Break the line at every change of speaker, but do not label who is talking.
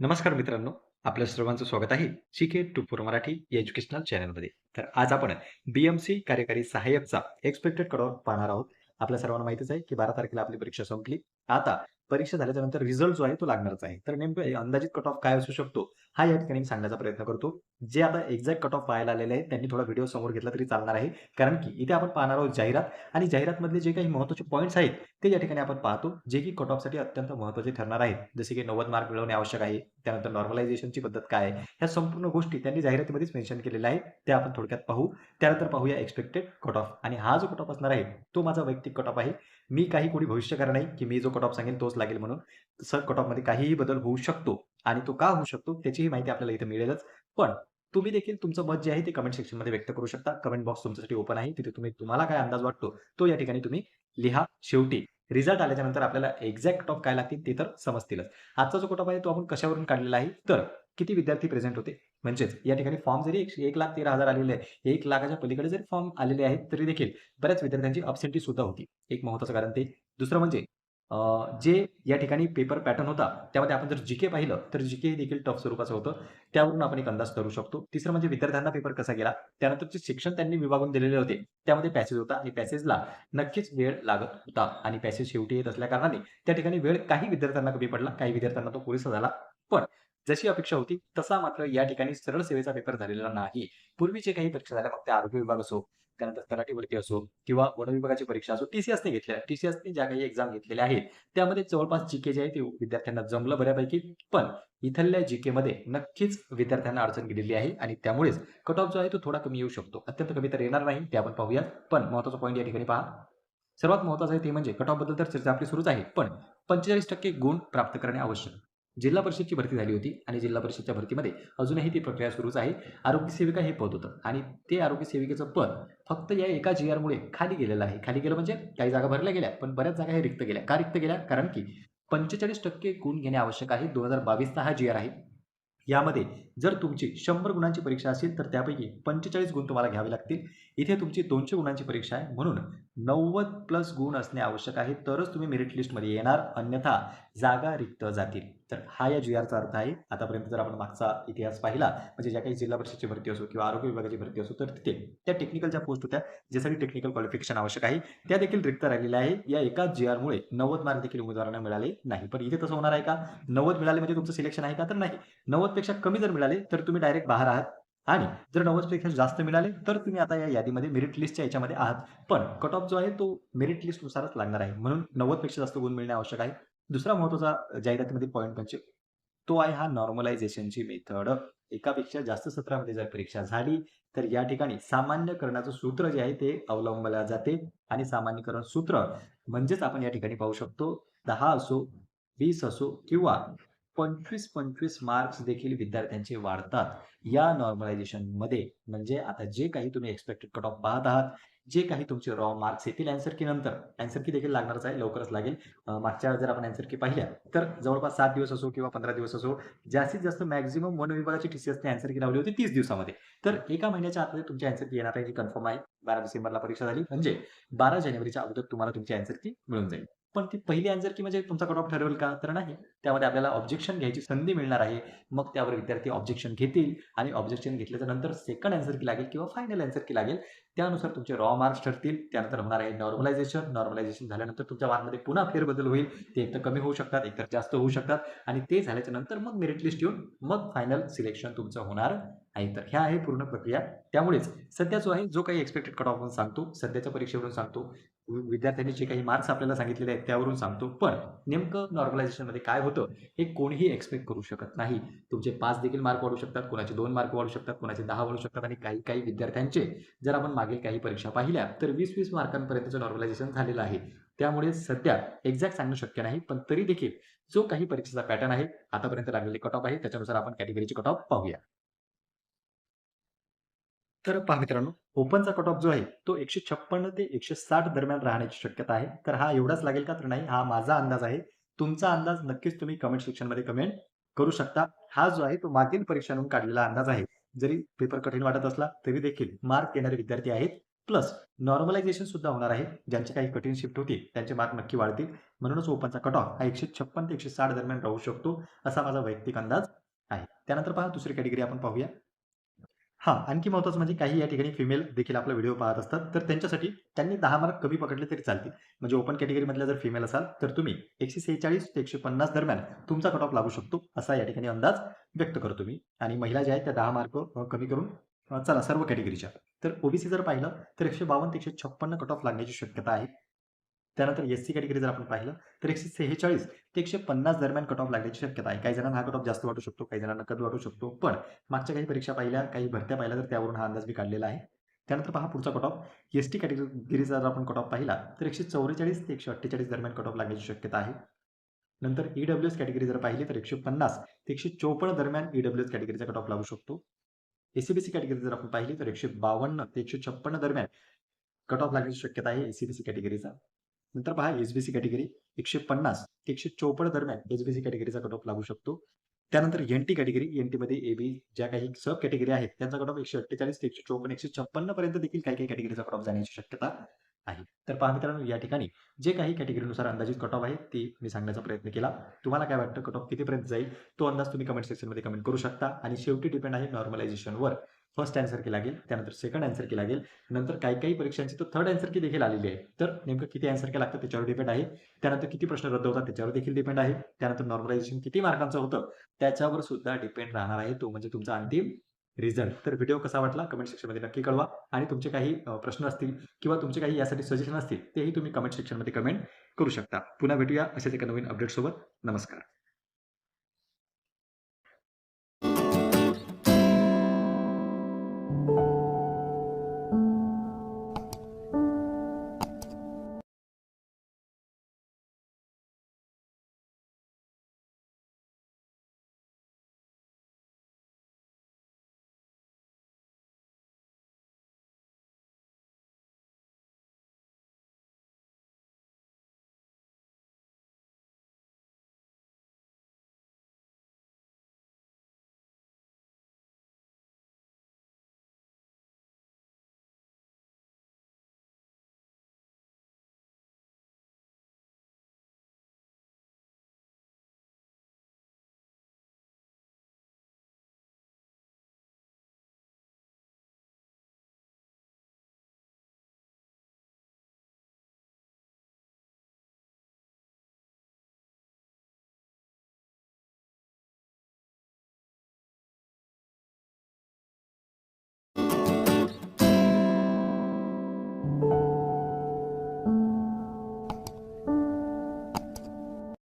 नमस्कार मित्रांनो आपल्या सर्वांचं स्वागत आहे C K two four Marathi educational चॅनलमध्ये तर आज आपण बीएमसी कार्यकारी सहाय्यकचा एक्सपेक्टेड कट पाहणार आहोत. आपल्या सर्वांना माहितीच आहे की बारा तारखेला आपली परीक्षा संपली. आता परीक्षा झाल्याच्यानंतर रिझल्ट जो आहे तो लागणारच आहे. तर नेमकं अंदाजित कट ऑफ काय असू शकतो? हा या ठिकाणी मी सांगण्याचा प्रयत्न करतो. जे आता एक्झॅक्ट कट ऑफ पाहायला आलेले आहेत त्यांनी थोडा व्हिडिओ समोर घेतला तरी चालणार आहे. कारण की इथे आपण पाहणार आहोत जाहिरात आणि जाहिरातमधले जे काही महत्त्वाचे पॉईंट्स आहेत ते या ठिकाणी आपण पाहतो जे की कट ऑफसाठी अत्यंत महत्त्वाचे ठरणार आहेत. जसे की नव्वद मार्क मिळवणे आवश्यक आहे त्यानंतर नॉर्मलायझेशनची पद्धत काय आहे ह्या संपूर्ण गोष्टी त्यांनी जाहिरातीमध्येच मेन्शन केलेल्या आहेत. त्या आपण थोडक्यात पाहू. त्यानंतर पाहूया एक्सपेक्टेड कट ऑफ आणि हा जो कट ऑफ असणार आहे तो माझा वैयक्तिक कट ऑफ आहे. मी काही कोणी भविष्यकार नाही की मी जो कट ऑफ सांगेल तोच लागेल म्हणून. सर कट ऑफमध्ये काहीही बदल होऊ शकतो आणि तो का होऊ शकतो त्याचीही माहिती आपल्याला इथे मिळेलच. पण तुम्ही देखील तुमचं मत जे आहे ते कमेंट सेक्शनमध्ये व्यक्त करू शकता. कमेंट बॉक्स तुमच्यासाठी ओपन आहे. तिथे तुम्ही तुम्हाला काय अंदाज वाटतो तो या ठिकाणी तुम्ही लिहा शेवटी. रिझल्ट आल्याच्यानंतर आपल्याला एक्झॅक्ट कट ऑफ काय लागतील ते तर समजतीलच. आजचा जो कट ऑफ आहे तो आपण कशावरून काढलेला आहे? तर किती विद्यार्थी प्रेझेंट होते? म्हणजेच या ठिकाणी फॉर्म जरी एक लाख तेरा हजार आलेले आहे एक लाखाच्या पलीकडे जरी फॉर्म आलेले आहेत तरी देखील बऱ्याच विद्यार्थ्यांची अपसेंटी सुद्धा होती. एक महत्वाचं कारण ते. दुसरं म्हणजे जे या ठिकाणी पेपर पॅटर्न होता त्यामध्ये आपण जर जीके पाहिलं तर जीके देखील टफ स्वरूपाचं होतं. त्यावरून आपण एक अंदाज करू शकतो. तिसरं म्हणजे विद्यार्थ्यांना पेपर कसा गेला त्यानंतर जे शिक्षण त्यांनी विभागून दिलेले होते. त्यामध्ये पॅसेज होता आणि पॅसेजला नक्कीच वेळ लागत होता आणि पॅसेज शेवटी येत असल्या कारणाने त्या ठिकाणी वेळ काही विद्यार्थ्यांना कमी पडला काही विद्यार्थ्यांना तो पुरेसा झाला. पण जशी अपेक्षा होती तसा मात्र या ठिकाणी सरळ सेवेचा पेपर झालेला नाही. पूर्वी जे काही परीक्षा झाल्या फक्त आरोग्य विभाग असो त्यानंतर तलाठी भरती असो किंवा वन विभागाची परीक्षा असो टीसीएसने घेतल्या. टीसीएसने ज्या काही एक्झाम घेतलेल्या आहेत त्यामध्ये जवळपास जीके जे आहे ते विद्यार्थ्यांना जमलं बऱ्यापैकी पण इथल्या जीके मध्ये नक्कीच विद्यार्थ्यांना अडचण गेलेली आहे आणि त्यामुळेच कट ऑफ जो आहे तो थोडा कमी येऊ शकतो. अत्यंत कमी तर येणार नाही ते आपण पाहूया पण महत्त्वाचा पॉईंट या ठिकाणी पहा. सर्वात महत्वाचं आहे ते म्हणजे कट ऑफबद्दल तर चर्चा आपली सुरूच आहे पण पंचेचाळीस टक्के गुण प्राप्त करणे आवश्यक. जिल्हा परिषदची भरती झाली होती आणि जिल्हा परिषदच्या भरतीमध्ये अजूनही ती प्रक्रिया सुरूच आहे. आरोग्य सेविका हे पद होतं आणि ते आरोग्य सेविकेचं पद फक्त या एका जी आरमुळे खाली गेलेलं आहे. खाली गेलं म्हणजे काही जागा भरल्या गेल्या पण बऱ्याच जागा हे रिक्त गेल्या. का रिक्त गेल्या? कारण की पंचेचाळीस टक्के गुण घेणे आवश्यक आहे. दोन हजार बावीसचा हा जी आर आहे. यामध्ये जर तुमची शंभर गुणांची परीक्षा असेल तर त्यापैकी पंचेचाळीस गुण तुम्हाला घ्यावे लागतील. इथे तुमची दोनशे गुणांची परीक्षा आहे. म्हणून नव्वद प्लस गुण असणे आवश्यक आहे. तरच तुम्ही मेरिट लिस्टमध्ये येणार. अन्यथा जागा रिक्त जातील. तर हा या जी आरचा अर्थ आहे. आतापर्यंत जर आपण मागचा इतिहास पाहिला म्हणजे ज्या काही जिल्हा परिषदची भरती असो किंवा आरोग्य विभागाची भरती असो तर तिथे त्या टेक्निकल ज्या पोस्ट होत्या ज्यासाठी टेक्निकल क्वालिफिकेशन आवश्यक आहे त्या देखील रिक्त राहिलेल्या आहे. या एकाच जी आरमुळे नव्वद मार्क देखील उमेदवारांना मिळाले नाही. पण इथे तसं होणार आहे का? नव्वद मिळाले म्हणजे तुमचं सिलेक्शन आहे का? तर नाही. नव्वदपेक्षा कमी जर मिळाले तर तुम्ही डायरेक्ट बाहेर आहात. आणि जर नव्वदपेक्षा जास्त मिळाले तर तुम्ही आता या यादीमध्ये मेरिट लिस्टच्या याच्यामध्ये आहात. पण कट ऑफ जो आहे तो मेरिट लिस्टनुसारच लागणार आहे. म्हणून नव्वदपेक्षा जास्त गुण मिळणे आवश्यक आहे. दुसरा महत्त्वाचा जाहिरातीमध्ये पॉईंट म्हणजे तो आहे हा नॉर्मलायझेशनची मेथड एकापेक्षा जास्त सत्रामध्ये जर परीक्षा झाली तर या ठिकाणी सामान्यकरणाचं सूत्र जे आहे ते अवलंबलं जाते आणि सामान्यकरण सूत्र म्हणजेच आपण या ठिकाणी पाहू शकतो दहा असो वीस असो किंवा पंचवीस पंचवीस मार्क्स देखील विद्यार्थ्यांचे वाढतात. या नॉर्मलायझेशनमध्ये म्हणजे आता जे काही तुम्ही एक्सपेक्टेड कट ऑफ पाहत आहात जे काही तुमचे रॉ मार्क्स येतील अँसर की नंतर. अँसर की देखील लागणारच आहे लवकरच लागेल. मागच्या वेळेस जर आपण अँसर की पाहिल्या तर जवळपास सात दिवस असो किंवा पंधरा दिवस असो जास्तीत जास्त मॅक्झिमम वन विभागाची टीसीएसने अँसर की लावली होती तीस दिवसामध्ये. तर एका महिन्याच्या आतमध्ये तुमची अँसर की येणार आहे जी कन्फर्म आहे. बारा डिसेंबरला परीक्षा झाली. म्हणजे बारा जानेवारीच्या अगोदर तुम्हाला तुमची अँसर की मिळून जाईल. पण ती पहिली आन्सर की म्हणजे तुमचा कट ऑफ ठरवेल का? तर नाही. त्यामध्ये आपल्याला ऑब्जेक्शन घ्यायची संधी मिळणार आहे. मग त्यावर विद्यार्थी ऑब्जेक्शन घेतील आणि ऑब्जेक्शन घेतल्याच्या नंतर सेकंड आन्सर की लागेल किंवा फायनल आन्सर की लागेल त्यानुसार तुमचे रॉ मार्क्स ठरतील. त्यानंतर होणार आहे नॉर्मलायझेशन नॉर्मलायझेशन झाल्यानंतर तुमच्या मार्कमध्ये पुन्हा फेरबदल होईल. ते एकतर कमी होऊ शकतात एकतर जास्त होऊ शकतात. आणि ते झाल्याच्यानंतर मग मेरिट लिस्ट येऊन मग फायनल सिलेक्शन तुमचं होणार आहे. तर ह्या आहे पूर्ण प्रक्रिया. त्यामुळेच सध्या जो आहे जो काही एक्सपेक्टेड कट ऑफ सांगतो सध्याच्या परीक्षेवरून सांगतो विद्यार्थ्यांनी जे काही मार्क्स आपल्याला सांगितलेले आहेत त्यावरून सांगतो. पण नेमकं नॉर्मलायझेशनमध्ये काय होतं हे कोणीही एक्सपेक्ट करू शकत नाही. तुमचे पाच देखील मार्क वाढू शकतात कोणाचे दोन मार्क वाढू शकतात कोणाचे दहा वाढू शकतात आणि काही काही विद्यार्थ्यांचे जर आपण मागील काही परीक्षा पाहिल्या तर वीस वीस मार्कांपर्यंतचं नॉर्मलायझेशन झालेलं आहे. त्यामुळे सध्या एक्झॅक्ट सांगणं शक्य नाही पण तरी देखील जो काही परीक्षेचा पॅटर्न आहे आतापर्यंत लागलेले कट ऑफ आहे त्याच्यानुसार आपण कॅटेगरीचे कट ऑफ पाहूया. तर पहा मित्रांनो ओपनचा कट ऑफ जो आहे तो एकशे छप्पन्न ते एकशे साठ दरम्यान राहण्याची शक्यता आहे. तर हा एवढाच लागेल का तर नाही हा माझा अंदाज आहे. तुमचा अंदाज नक्कीच तुम्ही कमेंट सेक्शनमध्ये कमेंट करू शकता. हा जो आहे तो मागील परीक्षांवरून काढलेला अंदाज आहे. जरी पेपर कठीण वाटत असला तरी देखील मार्क येणारे विद्यार्थी आहेत. प्लस नॉर्मलायझेशन सुद्धा होणार आहे. ज्यांचे काही कठीण शिफ्ट होती त्यांचे मार्क नक्की वाढतील. म्हणूनच ओपनचा कट ऑफ हा एकशे छप्पन ते एकशे साठ दरम्यान राहू शकतो असा माझा वैयक्तिक अंदाज आहे. त्यानंतर पहा दुसरी कॅटेगरी आपण पाहूया. हा आणखी महत्वाचं म्हणजे काही या ठिकाणी फिमेल देखील आपला व्हिडिओ पाहत असतात. तर त्यांच्यासाठी त्यांनी दहा मार्क कमी पकडले तरी चालतील. म्हणजे ओपन कॅटेगरीमधल्या जर फिमेल असाल तर तुम्ही एकशे सेहेचाळीस ते एकशे पन्नास दरम्यान तुमचा कट ऑफ लागू शकतो असा या ठिकाणी अंदाज व्यक्त करतो मी. आणि महिला ज्या आहेत त्या दहा मार्क कमी करून चला सर्व कॅटेगरीच्या तर ओबीसी जर पाहिलं तर एकशे बावन्न ते एकशे छप्पन्न कट ऑफ लागण्याची शक्यता आहे. त्यानंतर एस सी कॅटेगरी जर आपण पाहिलं तर एकशे सेहेचाळीस ते एकशे पन्नास दरम्यान कट ऑफ लागण्याची शक्यता आहे. काही जणांना हा कट ऑफ जास्त वाटू शकतो काही जणांना कमी वाटू शकतो. पण मागच्या काही परीक्षा पाहिल्या काही भरत्या पाहिल्या तर त्यावरून हा अंदाज मी काढलेला आहे. त्यानंतर पहा पुढचा कट ऑफ एस टी कॅटेगरीचा जर आपण कट ऑफ पाहिला तर एकशे चौवेचाळीस ते एकशे अठ्ठेचाळीस दरम्यान कट ऑफ लागण्याची शक्यता आहे. नंतर ईडब्ल्यू एस कॅटेगरी जर पाहिली तर एकशे पन्नास ते एकशे चोपन्न दरम्यान ईडब्ल्यू एस कॅटेगरीचा कट ऑफ लागू शकतो. एसीबीसी कॅटेगरी जर आपण पाहिली तर एकशे बावन्न ते एकशे छप्पन्न दरम्यान कट ऑफ लागण्याची शक्यता आहे एसीबीसी कॅटेगरीचा नंतर पहा एसबीसी कॅटेगरी एकशे पन्नास ते एकशे चोपन्न दरम्यान एसबीसी कॅटेगरीचा कट ऑफ लागू शकतो. त्यानंतर एन टी कॅटेगरी एनमध्ये ए बी ज्या काही सब कॅटेगरी आहेत त्यांचा कट ऑफ एकशे अठ्ठेचाळीस ते एकशे चोपन्न एकशे छप्पन्न पर्यंत देखील काही काही कॅटेगरीचा कट ऑफ जाण्याची शक्यता आहे. तर पहा मित्रांनो या ठिकाणी जे काही कॅटेगरीनुसार अंदाजित कट ऑफ आहे ती मी सांगण्याचा प्रयत्न केला. तुम्हाला काय वाटतं कट ऑफ कितीपर्यंत जाईल? तो अंदाज तुम्ही कमेंट सेक्शनमध्ये कमेंट करू शकता. आणि शेवटी डिपेंड आहे नॉर्मलायझेशनवर फर्स्ट अँसर की लागेल त्यानंतर सेकंड अँसर की लागेल नंतर काही काही परीक्षांची तर थर्ड अँसर की देखील आलेली आहे. तर नेमकं किती अँसर की लागतं त्याच्यावर डिपेंड आहे. त्यानंतर किती प्रश्न रद्द होतात त्याच्यावर देखील डिपेंड आहे. त्यानंतर नॉर्मलायझेशन किती मार्कांचं होतं त्याच्यावर सुद्धा डिपेंड राहणार आहे. तो म्हणजे तुमचा अंतिम रिझल्ट तर व्हिडिओ कसा वाटला कमेंट सेक्शनमध्ये नक्की कळवा. आणि तुमचे काही प्रश्न असतील किंवा तुमचे काही यासाठी सजेशन असतील तेही तुम्ही कमेंट सेक्शनमध्ये कमेंट करू शकता. पुन्हा भेटूया असेच एका नवीन अपडेटसोबत नमस्कार.